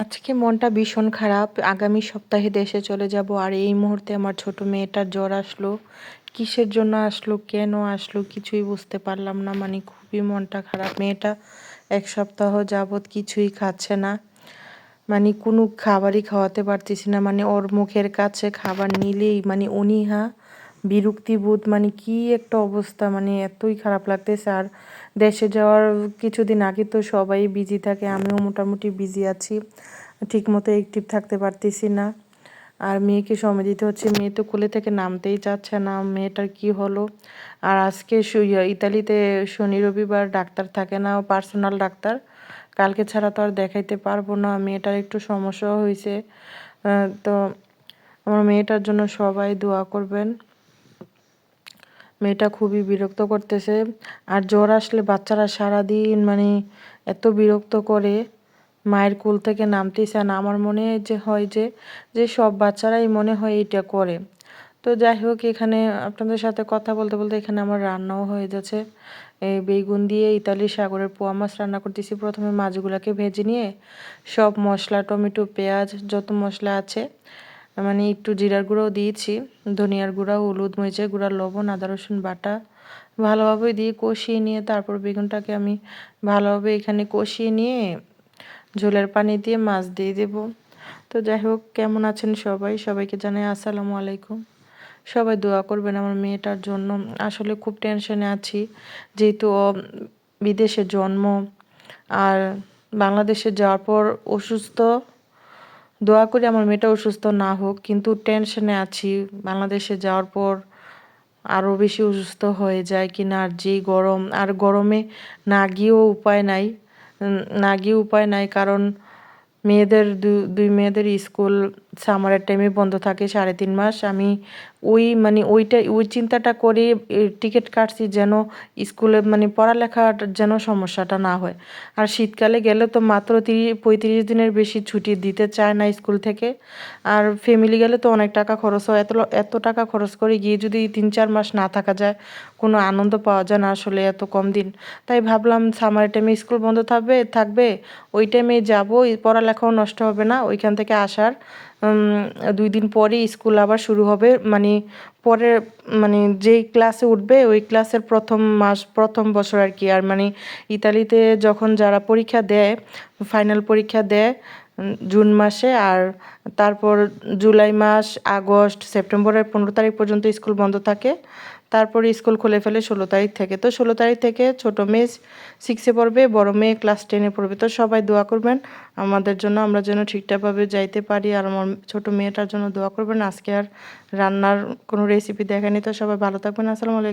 আজকে মনটা ভীষণ খারাপ। আগামী সপ্তাহে দেশে চলে যাব আর এই মুহূর্তে আমার ছোট মেয়েটার জ্বর আসলো। কিসের জন্য আসলো, কেন আসলো কিছুই বুঝতে পারলাম না। মানে খুবই মনটা খারাপ। মেয়েটা এক সপ্তাহ যাবৎ কিছুই খাচ্ছে না। মানে কোনো খাবারই খাওয়াতে পারতেছি না। মানে ওর মুখের কাছে খাবার নিলেই মানে অনীহা বিরক্তিবোধ মানে কি একটা অবস্থা মানে এতই খারাপ লাগতেছে। আর দেশে যাওয়ার কিছুদিন আগে তো সবাই বিজি থাকে, আমিও মোটামুটি বিজি আছি, ঠিকমতো অ্যাক্টিভ থাকতে পারতেছি না। আর মেয়েকে সময় দিতে হচ্ছে, মেয়ে তো কোলে থেকে নামতেই চাচ্ছে না, মেয়েটার কি হলো? আর আজকে ইতালিতে শনি, রবিবার ডাক্তার থাকে না পার্সোনাল ডাক্তার। কালকে ছাড়া তো আর দেখাইতে পারব না, মেয়েটার একটু সমস্যাও হয়েছে তো আমার মেয়েটার জন্য সবাই দোয়া করবেন। মেয়েটা খুবই বিরক্ত করতেছে। আর জ্বর আসলে বাচ্চারা সারাদিন মানে এত বিরক্ত করে, মায়ের কুল থেকে নামতেই চায় না। আমার মনে যে হয় যে যে সব বাচ্চারাই মনে হয় এটা করে। তো যাই হোক, এখানে আপনাদের সাথে কথা বলতে বলতে এখানে আমার রান্নাও হয়ে যাচ্ছে। এই বেগুন দিয়ে ইতালি সাগরের পোয়া মাছ রান্না করতেছি। প্রথমে মাছগুলোকে ভেজে নিয়ে সব মশলা, টমেটো, পেঁয়াজ যত মশলা আছে মানে একটু জিরার গুঁড়োও দিয়েছি, ধনিয়ার গুঁড়া, হলুদ মরিচের গুঁড়া, লবণ, আদা, রসুন, বাটা ভালোভাবে দিয়ে কষিয়ে নিয়ে তারপর বেগুনটাকে আমি ভালোভাবে এখানে কষিয়ে নিয়ে ঝোলের পানি দিয়ে মাছ দিয়ে দেব। তো যাই হোক, কেমন আছেন সবাই? সবাইকে জানাই আসসালামু আলাইকুম। সবাই দোয়া করবেন আমার মেয়েটার জন্য। আসলে খুব টেনশনে আছি, যেহেতু বিদেশে জন্ম আর বাংলাদেশে যাওয়ার পর অসুস্থ। দোয়া করি আমার মেয়েটা অসুস্থ না হোক, কিন্তু টেনশনে আছি। বাংলাদেশে যাওয়ার পর আরও বেশি অসুস্থ হয়ে যায় কি না আর যেই গরম, আর গরমে না গিয়েও উপায় নাই না গিয়ে উপায় নাই, কারণ মেয়েদের দুই মেয়েদের স্কুল সামারের টাইমে বন্ধ থাকে সাড়ে তিন মাস। আমি ওই মানে ওইটা, ওই চিন্তাটা করে টিকিট কাটছি যেন স্কুলে মানে পড়ালেখার যেন সমস্যাটা না হয়। আর শীতকালে গেলে তো মাত্র তিরিশ পঁয়ত্রিশ দিনের বেশি ছুটি দিতে চায় না স্কুল থেকে। আর ফ্যামিলি গেলে তো অনেক টাকা খরচ হয়। এত এত টাকা খরচ করে গিয়ে যদি তিন, চার মাস না থাকা যায়, কোনো আনন্দ পাওয়া যায় না আসলে এত কম দিন। তাই ভাবলাম সামারের টাইমে স্কুল বন্ধ থাকবে থাকবে। ওই টাইমে যাব, পড়ালেখাও নষ্ট হবে না। ওইখান থেকে আসার দুই দিন পরে স্কুল আবার শুরু হবে। মানে পরে মানে যেই ক্লাসে উঠবে, ওই ক্লাসের প্রথম মাস, প্রথম বছর আর কি। আর মানে ইতালিতে যখন যারা পরীক্ষা দেয় ফাইনাল পরীক্ষা দেয় জুন মাসে আর তারপর জুলাই মাস, আগস্ট, সেপ্টেম্বরের পনেরো তারিখ পর্যন্ত স্কুল বন্ধ থাকে। তারপর স্কুল খুলে ফেলে ষোলো তারিখ থেকে। তো ষোলো তারিখ থেকে ছোটো মেয়ে সিক্সে পড়বে, বড় মেয়ে ক্লাস টেনে পড়বে। তো সবাই দোয়া করবেন, আমাদের জন্য আমরা যেন ঠিকঠাকভাবে যাইতে পারি আর আমার ছোটো মেয়েটার জন্য দোয়া করবেন। আজকে আর রান্নার কোনো রেসিপি দেখেনি, তো সবাই ভালো থাকবেন। আসসালামু আলাইকুম।